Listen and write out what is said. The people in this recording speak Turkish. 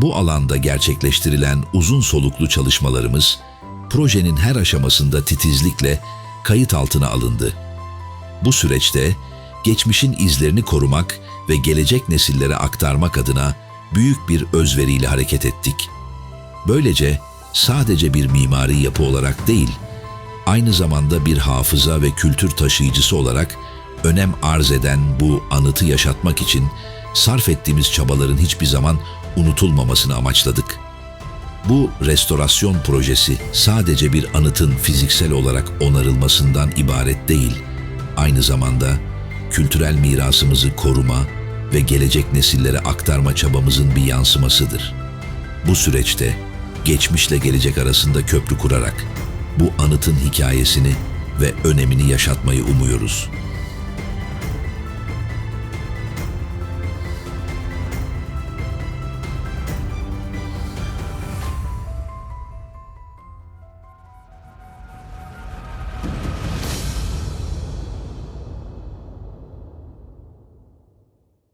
Bu alanda gerçekleştirilen uzun soluklu çalışmalarımız, projenin her aşamasında titizlikle kayıt altına alındı. Bu süreçte geçmişin izlerini korumak ve gelecek nesillere aktarmak adına büyük bir özveriyle hareket ettik. Böylece sadece bir mimari yapı olarak değil, aynı zamanda bir hafıza ve kültür taşıyıcısı olarak önem arz eden bu anıtı yaşatmak için sarf ettiğimiz çabaların hiçbir zaman unutulmamasını amaçladık. Bu restorasyon projesi sadece bir anıtın fiziksel olarak onarılmasından ibaret değil, aynı zamanda kültürel mirasımızı koruma ve gelecek nesillere aktarma çabamızın bir yansımasıdır. Bu süreçte geçmişle gelecek arasında köprü kurarak bu anıtın hikayesini ve önemini yaşatmayı umuyoruz.